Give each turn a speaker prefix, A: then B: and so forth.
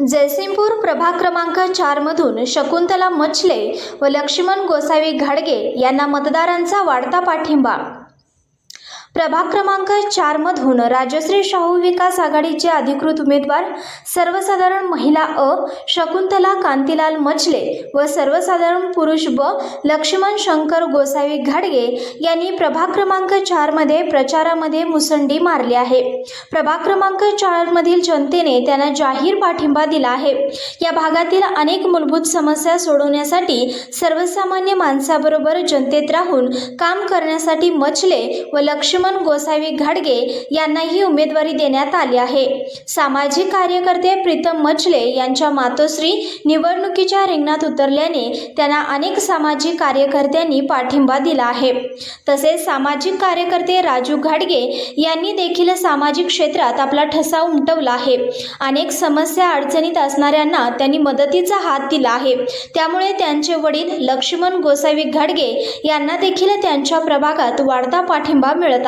A: जयसिंगपूर प्रभाग क्रमांक चारमधून शकुंतला मछले व लक्ष्मण गोसावी घाडगे यांना मतदारांचा वाढता पाठिंबा प्रभाग क्रमांक चारमधून राजश्री शाहू विकास आघाडीचे अधिकृत उमेदवार सर्वसाधारण महिला अ शकुंतला कांतीलाल मचले व सर्वसाधारण पुरुष ब लक्ष्मण शंकर गोसावी घाडगे यांनी प्रभाग क्रमांक चारमध्ये प्रचारामध्ये मुसंडी मारली आहे. प्रभाग क्रमांक चारमधील जनतेने त्यांना जाहीर पाठिंबा दिला आहे. या भागातील अनेक मूलभूत समस्या सोडवण्यासाठी सर्वसामान्य माणसाबरोबर जनतेत राहून काम करण्यासाठी मचले व लक्ष्मण गोसावी घाडगे यांनाही उमेदवारी देण्यात आली आहे. सामाजिक कार्यकर्ते प्रीतम मचले यांच्या मातोश्री निवडणुकीच्या रिंगणात उतरल्याने त्यांना अनेक सामाजिक कार्यकर्त्यांनी पाठिंबा दिला आहे. तसेच सामाजिक कार्यकर्ते राजू घाडगे यांनी देखील सामाजिक क्षेत्रात आपला ठसा उमटवला आहे. अनेक समस्या अडचणीत असणाऱ्यांना त्यांनी मदतीचा हात दिला आहे. त्यामुळे त्यांचे वडील लक्ष्मण गोसावी घाडगे यांना देखील त्यांच्या प्रभागात वाढता पाठिंबा मिळत